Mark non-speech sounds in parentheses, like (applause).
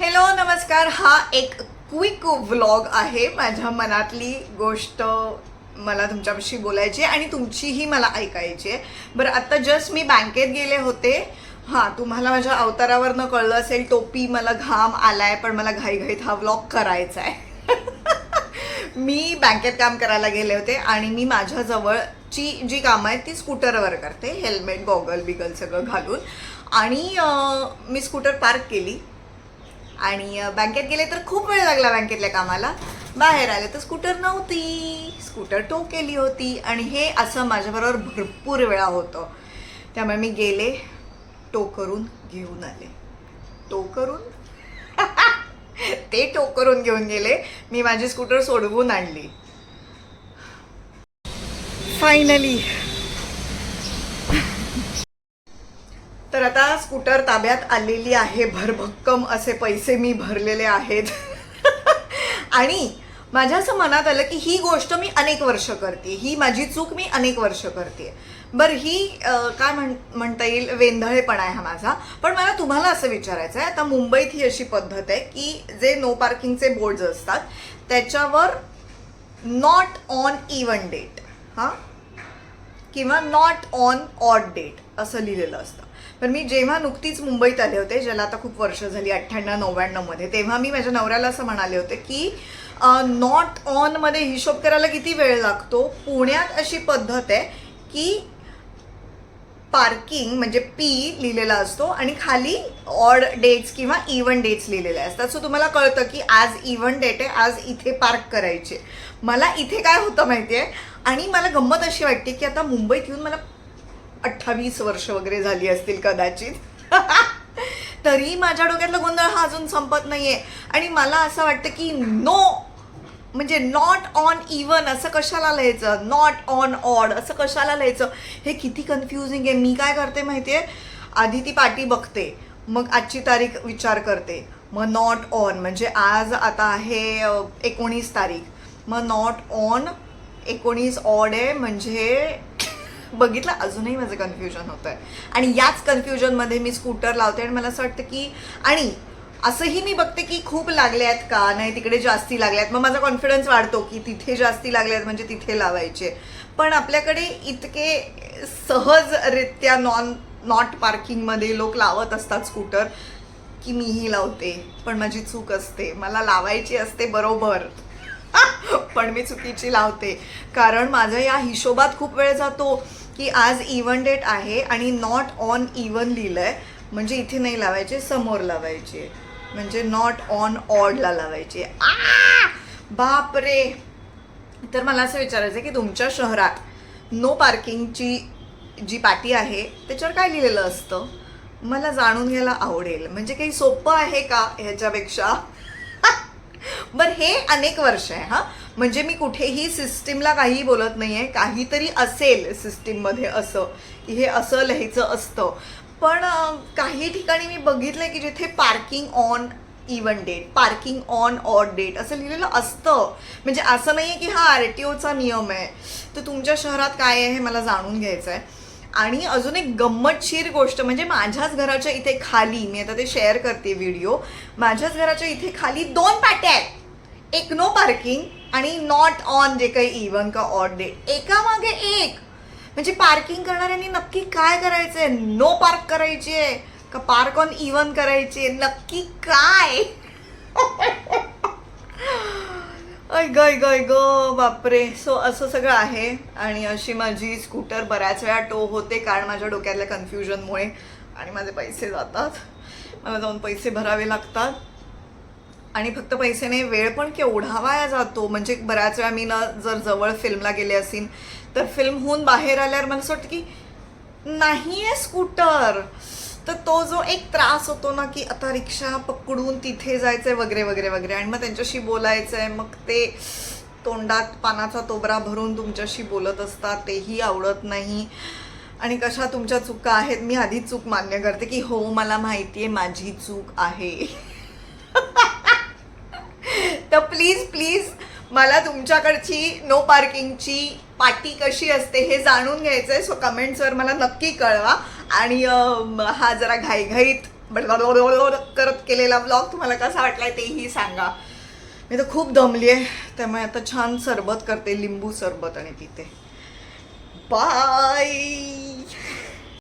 Hello नमस्कार. हा एक क्विक व्लॉग आहे. माझ्या मनातली गोष्ट मला तुमच्यापाशी बोलायची आहे आणि तुमचीही मला ऐकायची आहे. बरं आत्ता जस्ट मी बँकेत गेले होते. हां तुम्हाला माझ्या अवतारावरनं कळलं असेल टोपी मला घाम आलाय पण मला घाईघाईत हा व्लॉग करायचा आहे. (laughs) मी बँकेत काम करायला गेले होते आणि मी माझ्याजवळची जी कामं आहेत ती स्कूटरवर करते. हेल्मेट गॉगल बिगल सगळं घालून. आणि मी स्कूटर पार्क केली. आणि बँकेत गेले तर खूप वेळ लागला बँकेतल्या कामाला. बाहेर आले तर स्कूटर नव्हती. स्कूटर टो केली होती आणि हे असं माझ्याबरोबर भरपूर वेळा होतं. त्यामुळे मी गेले टो करून घेऊन आले. टो करून? (laughs) ते टो करून घेऊन गेले. मी माझी स्कूटर सोडवून आणली. फायनली तर आता स्कूटर ताब्यात आलेली आहे भरभक्कम असे पैसे मी भरलेले आहेत. (laughs) आणि माझ्या असं मनात आलं की ही गोष्ट मी अनेक वर्ष करते ही माझी चूक मी अनेक वर्ष करते. बरं ही काय म्हण म्हणता येईल वेंधळेपणा आहे हा माझा. पण मला तुम्हाला असं विचारायचं आहे आता मुंबईत ही अशी पद्धत आहे की जे नो पार्किंगचे बोर्ड्स असतात त्याच्यावर नॉट ऑन इवन डेट हां? किंवा नॉट ऑन ऑड डेट असं लिहिलेलं असतं. पण मी जेव्हा नुकतीच मुंबईत आले होते ज्याला आता खूप वर्ष झाली अठ्ठ्याण्णव नव्याण्णवमध्ये तेव्हा मी माझ्या नवऱ्याला असं म्हणाले होते की नॉट ऑनमध्ये हिशोब करायला किती वेळ लागतो? पुण्यात अशी पद्धत आहे की पार्किंग म्हणजे पी लिहिलेला असतो आणि खाली ऑड डेट्स किंवा इव्हन डेट्स लिहिलेले असतात. सो तुम्हाला कळतं की आज इव्हन डेट आहे आज इथे पार्क करायचे. मला इथे काय होतं माहिती आहे आणि मला गंमत अशी वाटते की आता मुंबईत येऊन मला अठ्ठावीस वर्ष वगैरे झाली असतील कदाचित. (laughs) तरी माझ्या डोक्यातला गोंधळ हा अजून संपत नाही आहे आणि मला असं वाटतं की नो म्हणजे नॉट ऑन इवन असं कशाला लिहायचं? नॉट ऑन ऑड असं कशाला लिहायचं? हे किती कन्फ्युजिंग आहे. मी काय करते माहिती आहे आधी ती पाटी बघते. मग आजची तारीख विचार करते. मग नॉट ऑन म्हणजे आज आता आहे एकोणीस तारीख. मग नॉट ऑन एकोणीस ऑड आहे म्हणजे बघितलं? अजूनही माझं कन्फ्युजन होतं आहे आणि याच कन्फ्युजनमध्ये मी स्कूटर लावते आणि मला असं वाटतं की आणि असंही मी बघते की खूप लागले आहेत का? नाही तिकडे जास्ती लागले आहेत मग माझा कॉन्फिडन्स वाढतो की तिथे जास्ती लागले आहेत म्हणजे तिथे लावायचे. पण आपल्याकडे इतके सहजरित्या नॉन नॉट पार्किंगमध्ये लोक लावत असतात स्कूटर की मीही लावते. पण माझी चूक असते. मला लावायची असते बरोबर. (laughs) पण मी चुकीची लावते. कारण माझं या हिशोबात खूप वेळ जातो की आज इव्हन डेट आहे आणि नॉट ऑन इव्हन आहे म्हणजे इथे नाही लावायचे समोर लावायचे. म्हणजे नॉट ऑन ऑडला लावायची. बाप बापरे! तर मला असं विचारायचं आहे की तुमच्या शहरात नो पार्किंगची जी पाटी आहे त्याच्यावर काय लिहिलेलं असतं? मला जाणून घ्यायला आवडेल. म्हणजे काही सोपं आहे का ह्याच्यापेक्षा? (laughs) बरं हे अनेक वर्ष आहे हां. म्हणजे मी कुठेही सिस्टीमला काही बोलत नाही आहे काहीतरी असेल सिस्टीममध्ये असं. की हे असं लिहायचं असतं. पण काही ठिकाणी मी बघितलं की जिथे parking on even date parking on odd date असं लिहिलेलं असतं. म्हणजे असं नाही आहे की हा आर टी ओचा नियम आहे. तर तुमच्या शहरात काय आहे हे मला जाणून घ्यायचं आहे आणि अजून एक गंमतशीर गोष्ट म्हणजे माझ्याच घराच्या इथे खाली मी आता ते शेअर करते व्हिडिओ माझ्याच घराच्या इथे खाली दोन पाट्या आहेत. एक नो पार्किंग आणि नॉट ऑन जे काही इव्हन का ऑड डेट एकामागे एक म्हणजे पार्किंग करणाऱ्यांनी नक्की काय करायचंय? नो पार्क करायची आहे का पार्क ऑन इव्हन करायची नक्की काय? अय गय गय ग बापरे. सो असं सगळं आहे. आणि अशी माझी स्कूटर बऱ्याच वेळा टो होते कारण माझ्या डोक्यातल्या कन्फ्युजनमुळे आणि माझे पैसे जातात. मला जाऊन पैसे भरावे लागतात. आणि फक्त पैसे नाही वेळ पण केवढा वाया जातो. म्हणजे बऱ्याच वेळा मी ना जर जवळ फिल्मला गेले असेल तर फिल्महून बाहेर आल्यावर मला असं वाटतं की नाही आहे स्कूटर तर तो जो एक त्रास होतो ना की आता रिक्षा पकडून तिथे जायचंय वगैरे वगैरे वगैरे. आणि मग त्यांच्याशी बोलायचं आहे मग ते तोंडात पानाचा तोबरा भरून तुमच्याशी बोलत असतात तेही आवडत नाही. आणि कशा तुमच्या चुका आहेत मी आधी चूक मान्य करते की हो मला माहिती आहे माझी चूक आहे. (laughs) तर प्लीज प्लीज मला तुमच्याकडची नो पार्किंगची पाटी कशी असते हे जाणून घ्यायचं आहे सो कमेंट्सवर मला नक्की कळवा. आणि हा जरा घाईघाईत करत केलेला ब्लॉग तुम्हाला कसा वाटला तेही सांगा. मी तर खूप दमली आहे त्यामुळे आता छान सरबत करते लिंबू सरबत आणि तिथे. बाय